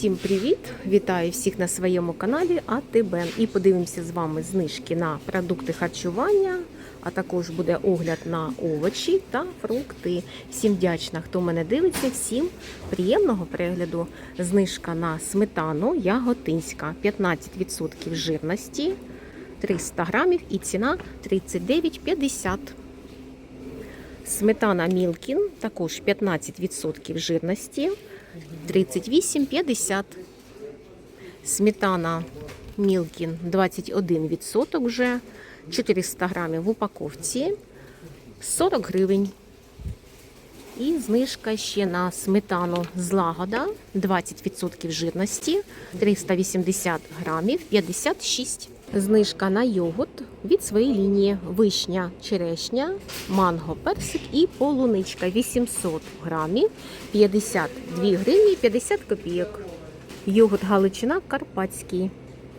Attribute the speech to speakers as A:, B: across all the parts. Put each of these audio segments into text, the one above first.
A: Всім привіт! Вітаю всіх на своєму каналі АТБ. І подивимося з вами знижки на продукти харчування, а також буде огляд на овочі та фрукти. Всім вдячна, хто мене дивиться, всім приємного перегляду. Знижка на сметану яготинська 15% жирності 300 грамів і ціна 39,50. Сметана Мілкін також 15% жирності 38,50. Сметана Мілкін 21% вже 400 грамів в упаковці 40 гривень. І знижка ще на сметану злагода 20% жирності 380 грамів 56. Знижка на йогурт від своєї лінії вишня, черешня, манго, персик і полуничка 800 грамів 52 гривні 50 копійок. Йогурт Галичина Карпатський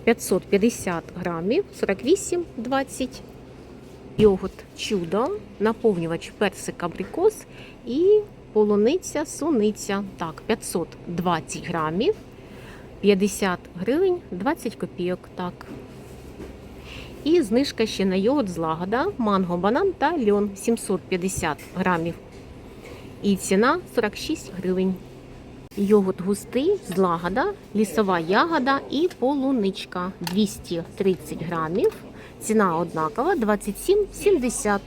A: 550 грамів 48,20. Йогурт чудо, наповнювач персик абрикос і полуниця суниця. Так, 520 грамів 50 гривень 20 копійок. Так. І знижка ще на йогурт злагода, манго, банан та льон 750 грамів. І ціна 46 гривень. Йогурт густий, злагода, лісова ягода і полуничка 230 грамів. Ціна однакова 27,70.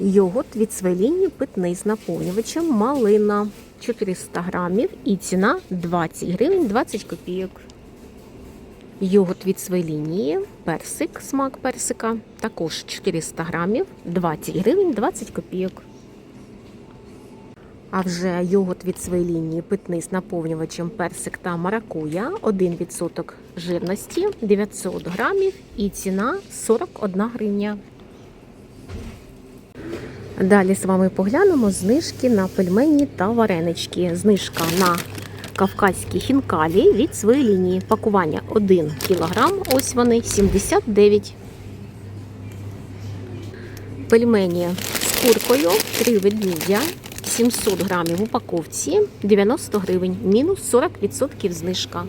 A: Йогурт від Свеліні питний з наповнювачем малина 400 грамів і ціна 20 гривень 20 копійок. Йогурт від своєї лінії, персик, смак персика, також 400 грамів, 20 гривень 20 копійок. А вже йогурт від своєї лінії питний з наповнювачем персик та маракуя, 1% жирності, 900 грамів і ціна 41 гривня. Далі з вами поглянемо знижки на пельмені та варенички. Знижка на кавказькі хінкалі від своєї лінії. Пакування 1 кг. Ось вони 79. Пельмені з куркою 3 ведмідя 700 грамів в упаковці 90 гривень, мінус 40% знижка.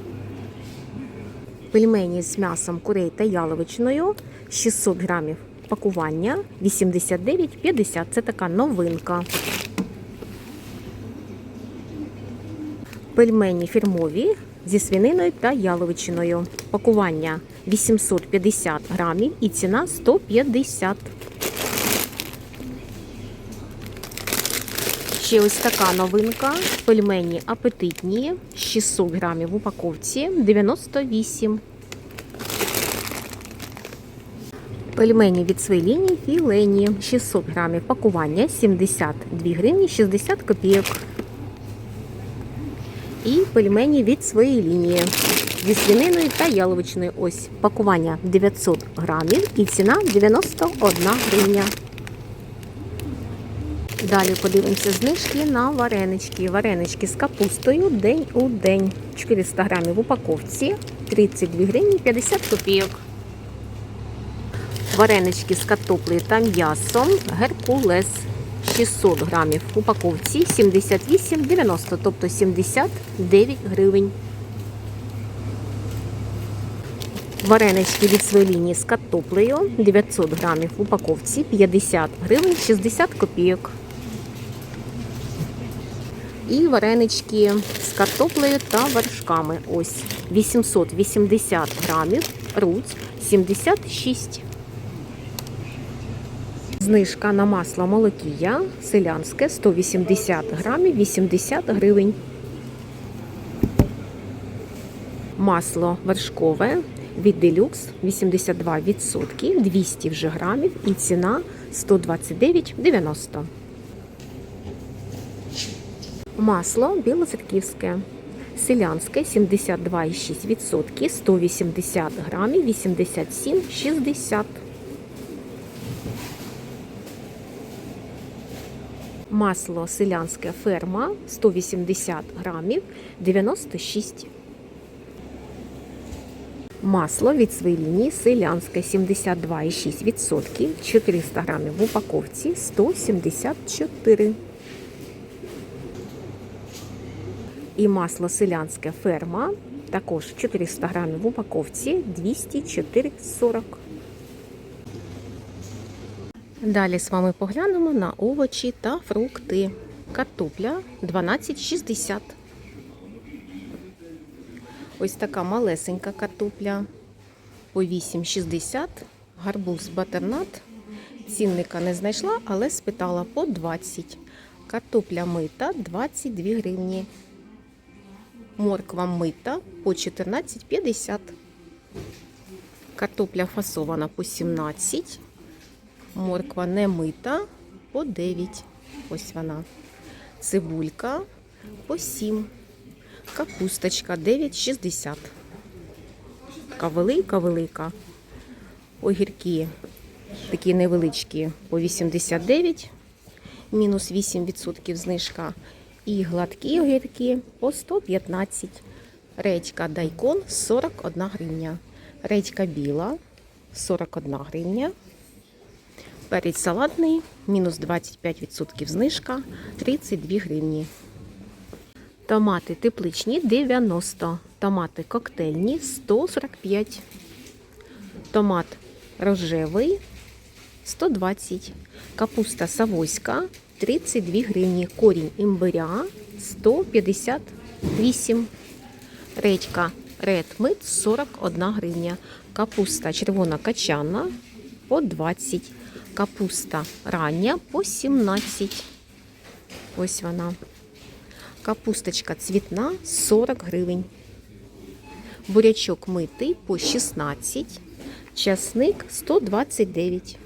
A: Пельмені з м'ясом курей та яловичиною 600 грамів. Пакування 89,50. Це така новинка. Пельмені фірмові зі свининою та яловичиною. Пакування 850 грамів і ціна 150. Ще ось така новинка. Пельмені апетитні 600 грамів в упаковці 98. Пельмені від своєї лінії філені 600 грамів пакування 72 гривні 60 копійок. І пельмені від своєї лінії зі свининою та яловичною. Ось пакування 900 грамів і ціна 91 гривня. Далі подивимося знижки на варенички. Варенички з капустою день у день. 400 грамів в упаковці 32 гривні 50 копійок. Варенички з картоплею та м'ясом Геркулес 600 грамів в упаковці 78,90, тобто 79 гривень. Варенички від своєї з картоплею 900 грамів в упаковці 50 гривень 60 копійок. І варенички з картоплею та вершками. Ось 880 грамів, руць 76 Знижка на масло молокія селянське 180 грамів 80 гривень. Масло вершкове від делюкс 82%, 200 вже грамів і ціна 129,90. Масло білоцерківське. Селянське 72,6%, 180 грамів 87,60. Масло селянське ферма 180 грамів 96. Масло від лінії селянське 72,6%, 400 грамів в упаковці 174. І масло селянське ферма. Також 400 грамів в упаковці 204,40. Далі з вами поглянемо на овочі та фрукти. Картопля 12,60. Ось така малесенька картопля по 8,60. Гарбуз батернат. Цінника не знайшла, але спитала по 20. Картопля мита 22 гривні. Морква мита по 14,50. Картопля фасована по 17. Морква не мита по 9. Ось вона. Цибулька по 7. Капусточка 9,60. Така велика-велика. Огірки такі невеличкі по 89, мінус 8% знижка. І гладкі огірки по 115. Редька дайкон 41 гривня. Редька біла 41 гривня. Перець салатний, мінус 25% знижка 32 гривні. Томати тепличні 90. Томати коктейльні 145. Томат рожевий 120. Капуста савойська 32 гривні. Корінь імбиря 158. Редька Meat 41 гривня. Капуста червона качана по 20. Капуста рання по 17. Ось вона. Капусточка цвітна 40 гривень. Бурячок митий по 16. Часник 129.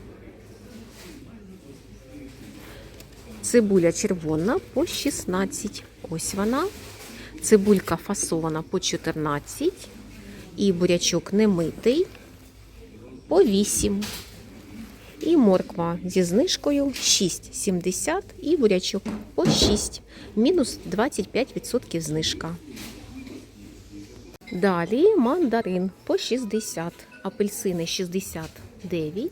A: Цибуля червона по 16. Ось вона. Цибулька фасована по 14. І бурячок немитий по 8. І морква зі знижкою 6,70 і бурячок по 6. Мінус 25% знижка. Далі мандарин по 60, апельсини 69,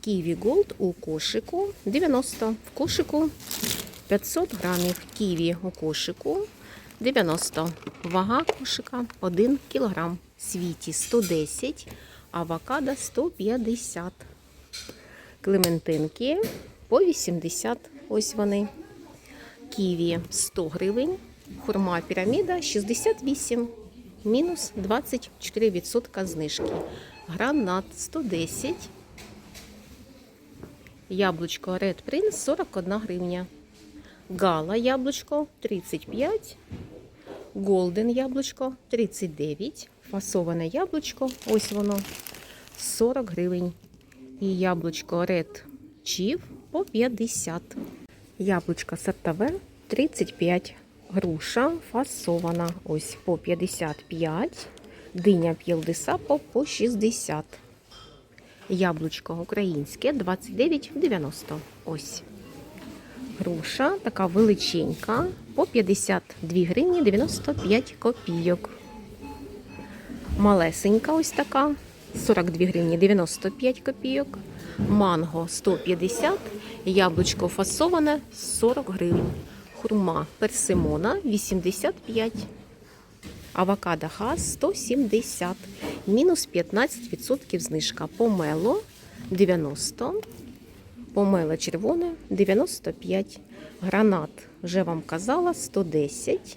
A: ківі голд у кошику 90. В кошику 500 грамів ківі у кошику 90. Вага кошика 1 кілограм. Світі 110, авокадо 150. Клементинки по 80. Ось вони. Ківі 100 гривень. Хурма піраміда 68. Мінус 24% знижки. Гранат 110. Яблучко Red Prince 41 гривня. Гала яблучко 35. Голден яблучко 39. Фасоване яблучко. Ось воно 40 гривень. І яблучко Red Chief по 50. Яблучко сортове 35. Груша фасована ось по 55. Диня п'єлдесапо по 60. Яблучко українське 29,90. Ось. Груша така величенька по 52 гривні 95 копійок. Малесенька ось така 42 гривні 95 копійок. Манго 150, яблучко фасоване 40 гривень. Хурма персимона 85. Авокадо хас 170. Мінус 15% знижка. Помело 90. Помело червоне 95. Гранат, вже вам казала, 110.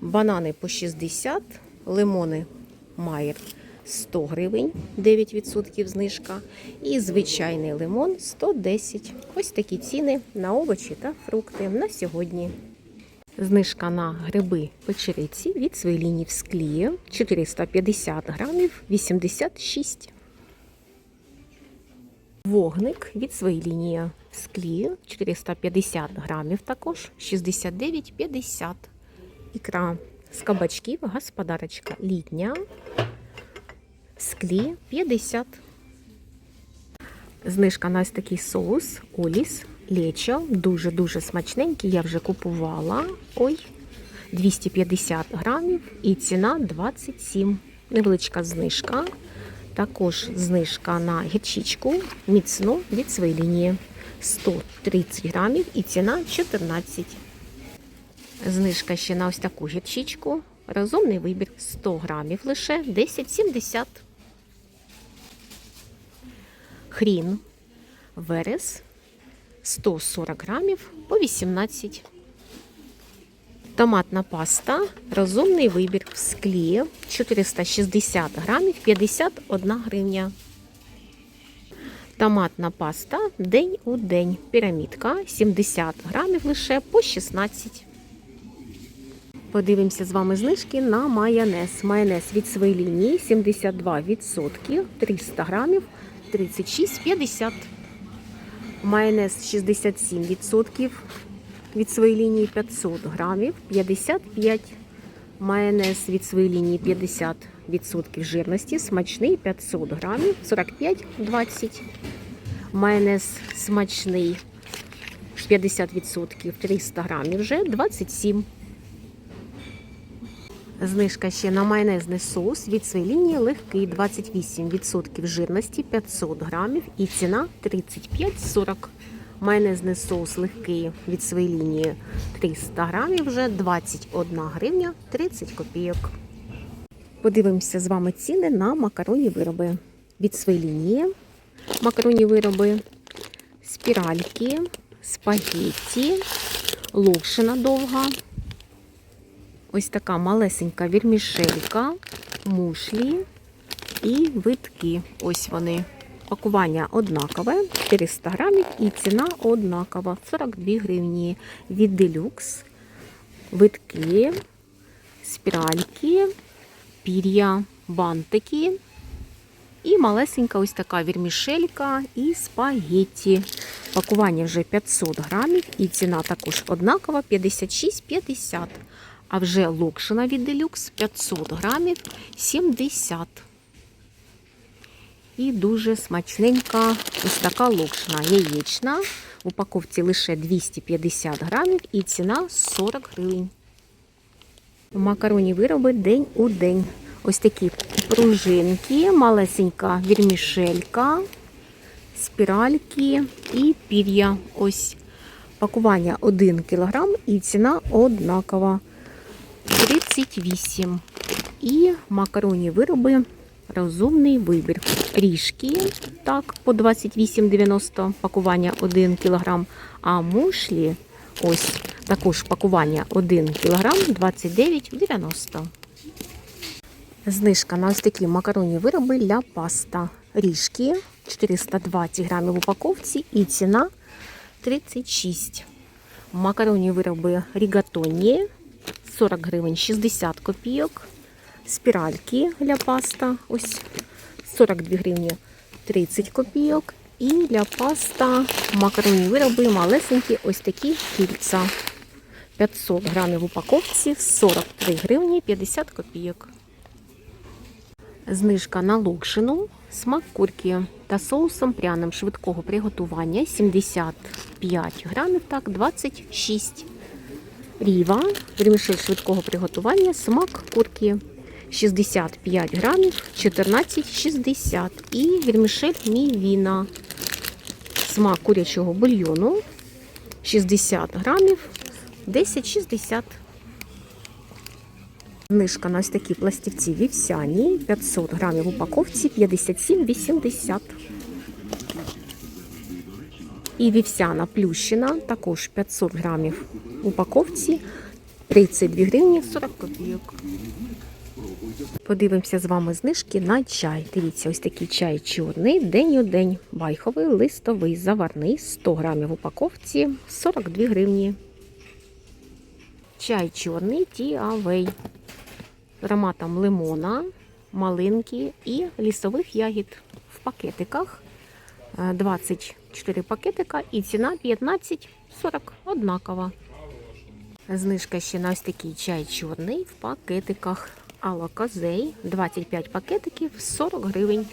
A: Банани по 60. Лимони Майер 100 гривень, 9% знижка. І звичайний лимон 110. Ось такі ціни на овочі та фрукти на сьогодні. Знижка на гриби печериці від своєї в склі 450 грамів 86. Вогник від своєї лінії в склі 450 грамів також 69,50. Ікра з кабачків господарочка літня склі 50. Знижка на ось такий соус Оліс Лечо. Дуже-дуже смачненький. Я вже купувала. Ой, 250 грамів і ціна 27. Невеличка знижка. Також знижка на гірчичку міцну від своєї лінії 130 грамів і ціна 14. Знижка ще на ось таку гірчичку. Розумний вибір 100 грамів лише 10,70. Хрін. Верес 140 грамів по 18. Томатна паста. Розумний вибір в склі 460 грамів 51 гривня. Томатна паста день у день. Пірамідка 70 грамів лише по 16. Подивимося з вами знижки на майонез. Майонез від своєї лінії 72%, 300 грамів 36,50. Майонез 67% від своєї лінії 500 грамів 55. Майонез від своєї лінії 50% жирності, смачний 500 грамів 45,20. Майонез смачний 50% 300 грамів вже 27. Знижка ще на майонезний соус від своєї лінії легкий 28% жирності 500 грамів і ціна 35,40. Майонезний соус легкий від своєї лінії 300 грамів вже 21 гривня 30 копійок. Подивимося з вами ціни на макаронні вироби. Від своєї лінії макаронні вироби, спіральки, спагетті, локшина довга. Ось така малесенька вірмішелька, мушлі і витки. Ось вони. Пакування однакове, 400 грамів і ціна однакова 42 гривні. Від делюкс, витки, спіральки, пір'я, бантики. І малесенька ось така вірмішелька і спагетті. Пакування вже 500 грамів і ціна також однакова 56,50. А вже локшина від делюкс 500 грамів 70. І дуже смачненька ось така локшина яєчна. В упаковці лише 250 грамів і ціна 40 гривень. Макаронні вироби день у день. Ось такі пружинки, малесенька вірмішелька, спіральки і пір'я. Ось пакування 1 кг і ціна однакова 38. І макаронні вироби розумний вибір. Ріжки так, по 28,90 пакування 1 кг. А мушлі ось також пакування 1 кг 29,90. Знижка на ось такі макаронні вироби для паста. Ріжки 420 грамів в упаковці і ціна 36. Макаронні вироби рігатоні 40 гривень 60 копійок. Спіральки для паста ось 42 гривні 30 копійок. І для паста макаронні вироби малесенькі ось такі кільця. 500 грамів в упаковці 43 гривні 50 копійок. Знижка на локшину, смак курки та соусом пряним швидкого приготування 75 грамів, так, 26. Ріва, вермішель швидкого приготування, смак курки 65 грамів, 14,60. І вермішель мівіна, смак курячого бульйону 60 грамів, 10,60. Знижка на ось такі пластівці вівсяні 500 грамів в упаковці 57,80. І вівсяна плющина також 500 грамів в упаковці 32 гривні 40 копійок. Подивимося з вами знижки на чай. Дивіться, ось такий чай чорний, день у день. Байховий, листовий, заварний, 100 грамів в упаковці 42 гривні. Чай чорний Тіавей ароматом лимона, малинки і лісових ягід в пакетиках. Е, 24 пакетика і ціна 15,40 однакова. Знижка ще на ось такий чай чорний в пакетиках. Алоказей 25 пакетиків 40 гривень.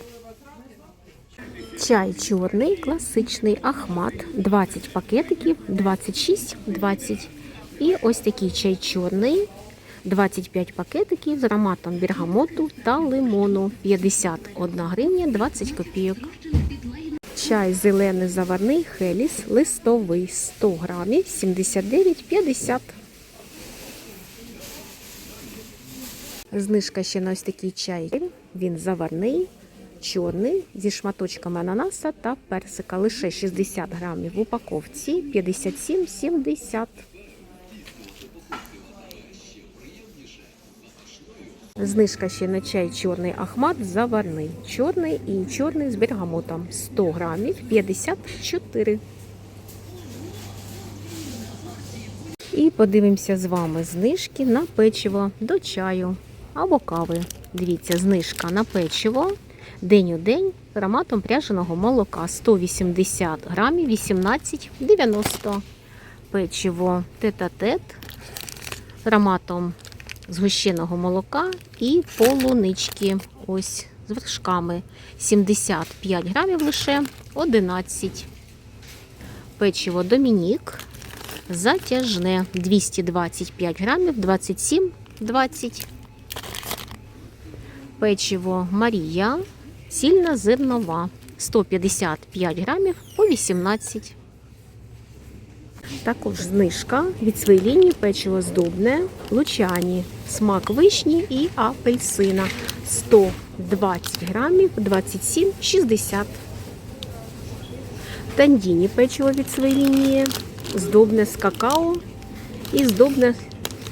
A: Чай чорний, класичний Ахмат 20 пакетиків 26,20. І ось такий чай чорний 25 пакетиків з ароматом бергамоту та лимону 51 гривня 20 копійок. Чай зелений заварний хеліс листовий 100 грамів 79,50. Знижка ще на ось такий чай. Він заварний, чорний, зі шматочками ананаса та персика. Лише 60 грамів в упаковці 57,70. Знижка ще на чай чорний ахмат заварний. Чорний і чорний з бергамотом. 100 грамів 54. І подивимося з вами знижки на печиво до чаю або кави. Дивіться, знижка на печиво день у день ароматом пряженого молока 180 грамів 18,90. Печиво тет-а-тет ароматом згущеного молока і полунички. Ось з вершками 75 грамів лише 11. Печиво Домінік затяжне 225 грамів 27,20. Печиво Марія сільна зернова 155 грамів по 18. Також знижка від своєї лінії печиво здобне лучані, смак вишні і апельсина 120 грамів 27,60. Тандіні печиво від своєї лінії, здобне з какао і здобне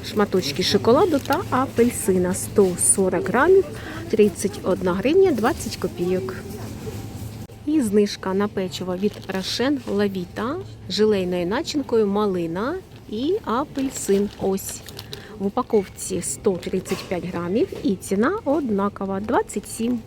A: шматочки шоколаду та апельсина 140 грамів 31 гривня 20 копійок. І знижка на печиво від Рошен Лавіта желейною начинкою малина і апельсин. Ось в упаковці 135 грамів і ціна однакова 27